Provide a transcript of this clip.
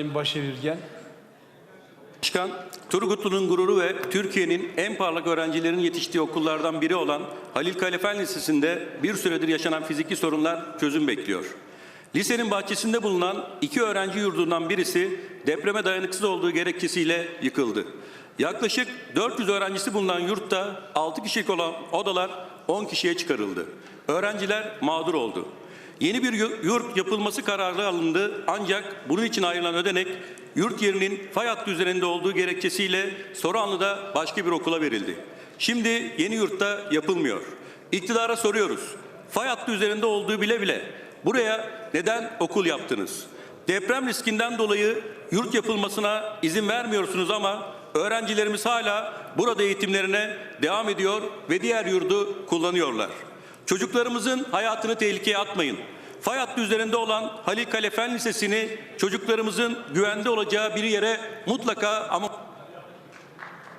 Başevirgen. Başkan, Turgutlu'nun gururu ve Türkiye'nin en parlak öğrencilerin yetiştiği okullardan biri olan Halil Kalefen Lisesi'nde bir süredir yaşanan fiziki sorunlar çözüm bekliyor. Lisenin bahçesinde bulunan iki öğrenci yurdundan birisi depreme dayanıksız olduğu gerekçesiyle yıkıldı. Yaklaşık 400 öğrencisi bulunan yurtta 6 kişilik olan odalar 10 kişiye çıkarıldı. Öğrenciler mağdur oldu. Yeni bir yu- yurt yapılması kararı alındı ancak bunun için ayrılan ödenek yurt yerinin fay hattı üzerinde olduğu gerekçesiyle Soranlı'da başka bir okula verildi. Şimdi yeni yurtta yapılmıyor. İktidara soruyoruz. Fay hattı üzerinde olduğu bile bile buraya neden okul yaptınız? Deprem riskinden dolayı yurt yapılmasına izin vermiyorsunuz ama öğrencilerimiz hala burada eğitimlerine devam ediyor ve diğer yurdu kullanıyorlar. Çocuklarımızın hayatını tehlikeye atmayın. Fay hattı üzerinde olan Halil Kalefen Lisesi'ni çocuklarımızın güvende olacağı bir yere mutlaka ama